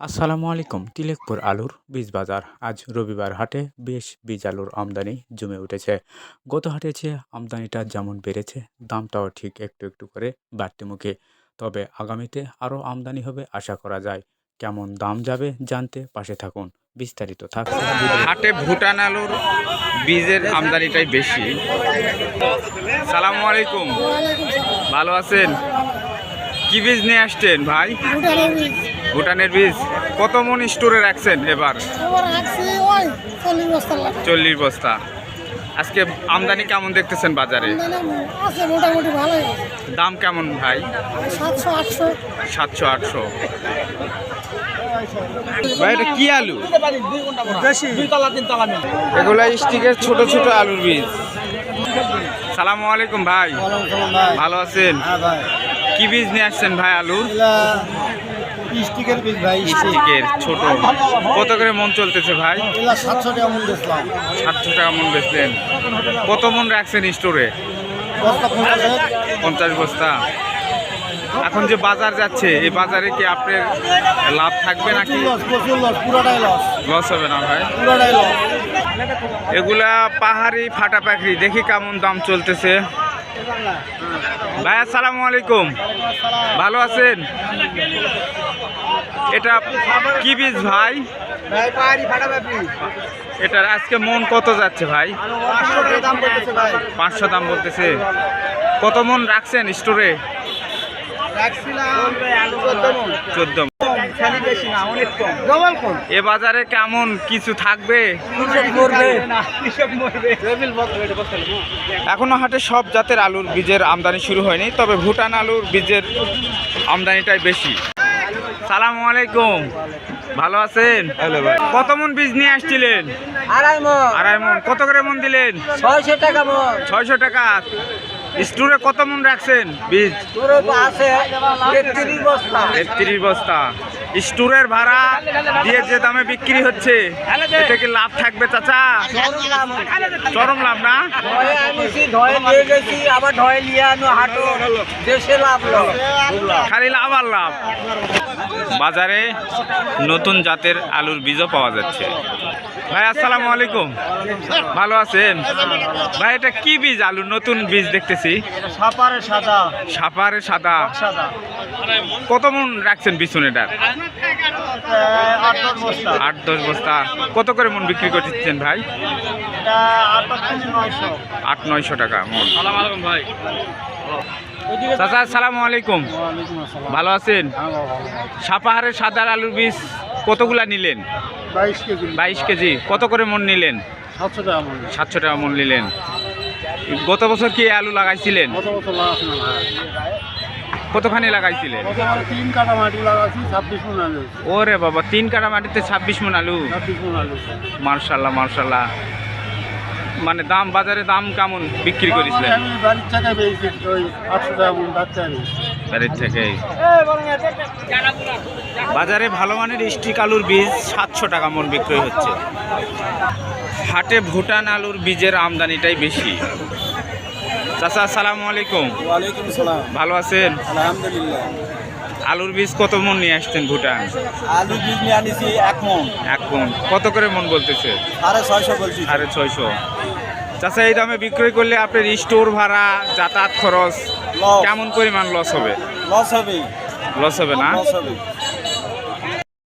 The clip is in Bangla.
আসসালামু আলাইকুম। তিলেকপুর আলুর বীজ বাজার আজ রবিবার হাটে বেশ বীজ আলুর আমদানি জমে উঠেছে। গত হাটে চেয়ে আমদানিটা যেমন বেড়েছে দামটাও ঠিক একটু একটু করে বাড়তে মুখে। তবে আগামীতে আরও আমদানি হবে আশা করা যায়। কেমন দাম যাবে জানতে পাশে থাকুন। বিস্তারিত থাকছে ভিডিও- হাটে ভুটান আলুর বীজের আমদানিটাই বেশি। সালামু আলাইকুম। ভালো আছেন? কি বীজ নিয়ে আসছেন ভাই? ভুটানের বীজ কত মন স্টোরে রাখছেন এবার? চল্লিশ বস্তা আজকে আমদানি কেমন দেখতেছেন বাজারে? দাম কেমন ভাই? সাতশো আটশো। সাতশো আটশো। ভাই এটা কি আলু? এগুলা স্টিকের ছোট ছোট আলুর বীজ। সালামু আলাইকুম ভাই। ভালো আছেন? হ্যাঁ কি বীজ নিয়ে আসছেন ভাই আলুর এগুলা স্টিকের বীজ ভাই স্টিকের ছোট। কত করে মন চলতেছে ভাই? সাতশো টাকা মূল্য দিচ্ছিলাম সাতশো টাকা মন বেচলেন। কত মন রাখছেন স্টোরে পঞ্চাশ। বস্তা। এখন যে বাজার যাচ্ছে এই বাজারে কি আপনার লাভ থাকবে নাকি? লস হবে না ভাই? এগুলা পাহাড়ি ফাটা পাখরি দেখি কেমন দাম চলতেছে। ভাই আসসালামু আলাইকুম। ভালো আছেন? এটা কি বীজ ভাই? এটার আজকে মন কত যাচ্ছে ভাই? পাঁচশো দাম বলতেছে। কত মন রাখছেন স্টোরে? চোদ্দ এ বাজারে কেমন কিছু থাকবে? বক্স এখনও হাটে সব জাতের আলুর বীজের আমদানি শুরু হয়নি তবে ভুটান আলুর বীজের আমদানিটাই বেশি। সালামু আলাইকুম। ভালো আছেন? কত মন বীজ নিয়ে আসছিলেন? আড়াই মণ আড়াই মন। কত করে মন দিলেন? ছয়শো টাকা মণ ছয়শো টাকা। স্টোরে কত মন রাখছেন বীজ? তোর তেত্রিশ বস্তা। স্টোরের ভাড়া দিয়ে যে দামে বিক্রি হচ্ছে এতে কি লাভ থাকবে চাচা? চরম লাভ না? আবার খালি লাভ আর লাভ। বাজারে নতুন জাতের আলুর বীজও পাওয়া যাচ্ছে। ভাই আসসালামু আলাইকুম। ভালো আছেন? ভাই এটা কি বীজ আলু? নতুন বীজ দেখতেছি। সাপারে সাদা। সাপারে সাদা। সাদা কত মন রাখছেন বস্তা আট দশ বস্তা। কত করে মন বিক্রি করতেছেন ভাই? আট নয়শো টাকা মন। চাচা, আসসালামু আলাইকুম। ভালো আছেন? সাপাহারের সাদা আলুর বীজ কতগুলা নিলেন? বাইশ কেজি। কত করে মন নিলেন? সাতশো টাকা মন নিলেন। গত বছর কি আলু লাগাইছিলেন? কতখানি লাগাইছিলেন? তিন কাটা মাটি লাগাচ্ছি ছাব্বিশ মন আলু। ওরে বাবা তিন কাটা মাটিতে ছাব্বিশ মন আলু? ছাব্বিশ মন আলু। মার্শাল্লাহ মার্শাল্লাহ। মানে দাম বাজারে দাম কেমন বিক্রি করেছিলেন? আমি বাড়ির টাকা পেয়েছি ওই আটশো টাকা মন ডাক্তার বাড়ির থেকে। বাজারে ভালো মানের স্টিক আলুর বীজ সাতশো টাকা মন বিক্রি হচ্ছে। হাটে ভুটান আলুর বীজের আমদানিটাই বেশি। চাচা আসসালামু আলাইকুম। ওয়ালাইকুম সালাম। ভালো আছেন? আলহামদুলিল্লাহ। আলুর বীজ কত মন নিয়ে আসছেন ভুটান? আলু বীজ নিয়ে আনিছি এক মন। এক মন। কত করে মন বলতেছে? সাড়ে ছয়শো বলছি। সাড়ে ছয়শো। চাচা এই দামে বিক্রয় করলে আপনার স্টোর ভাড়া যাতায়াত খরচ কেমন পরিমাণ লস হবে? লস হবে লস হবে না? লস হবে